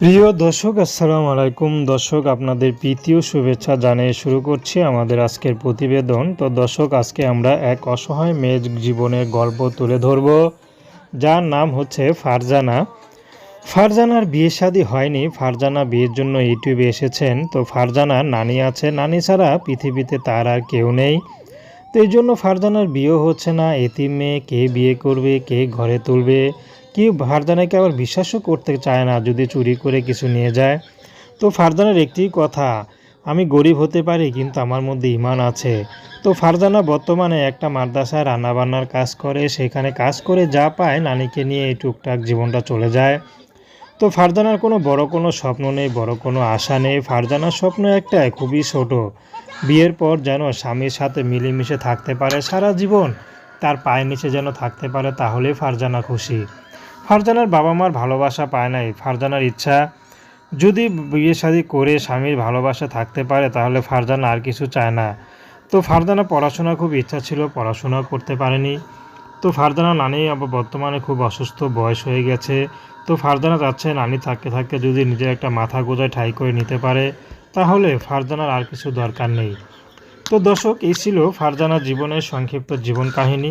প্রিয় দর্শক, আসসালাম আলাইকুম। দর্শক, আপনাদের প্রীতীয় শুভেচ্ছা জানিয়ে শুরু করছি আমাদের আজকের প্রতিবেদন। তো দর্শক, আজকে আমরা এক অসহায় মেয়ের জীবনের গল্প তুলে ধরব, যার নাম হচ্ছে ফারজানা। ফারজানার বিয়ে শাদী হয়নি। ফারজানা বিয়ের জন্য ইউটিউবে এসেছেন। তো ফারজানার নানি আছে। নানি ছাড়া পৃথিবীতে তার আর কেউ নেই। তো এই জন্য ফারজানার বিয়ে হচ্ছে না। এতিম মেয়ে, কে বিয়ে করবে, কে ঘরে তুলবে? কেউ ফারজানাকে আবার বিশ্বাসও করতে চায় না যদি চুরি করে কিছু নিয়ে যায়? তো ফারজানার একটি কথা, আমি গরিব হতে পারি কিন্তু আমার মধ্যে ইমান আছে। তো ফারজানা বর্তমানে একটা মাদ্রাসায় রান্নাবান্নার কাজ করে, সেখানে কাজ করে যা পায় নানিকে নিয়ে এই টুকটাক জীবনটা চলে যায়। তো ফারজানার কোনো বড় কোনো স্বপ্ন নেই, বড় কোনো আশা নেই। ফারজানার স্বপ্ন একটাই, খুবই ছোট। বিয়ের পর যেন স্বামীর সাথে মিলেমিশে থাকতে পারে সারা জীবন, তার পায়ের নিচে যেন থাকতে পারে, তাহলেই ফারজানা খুশি। ফারজানার বাবা মার ভালোবাসা পায় নাই, ফারজানার ইচ্ছা। যদি বিয়ে শাদী করে স্বামীর ভালোবাসা থাকতে পারে, তাহলে ফারজানা আর কিছু চায় না। তো ফারজানা পড়াশোনা খুব ইচ্ছা ছিল, পড়াশোনা করতে পারেনি। তো ফারজানা নানি আবার বর্তমানে খুব অসুস্থ, বয়স হয়ে গেছে। তো ফারজানা যাচ্ছে নানি থাকতে থাকতে যদি নিজের একটা মাথা গোজায় ঠাই করে নিতে পারে, তাহলে ফারজানার আর কিছু দরকার নেই। তো দর্শক, এই ছিল ফারজানার জীবনের সংক্ষিপ্ত জীবন কাহিনী।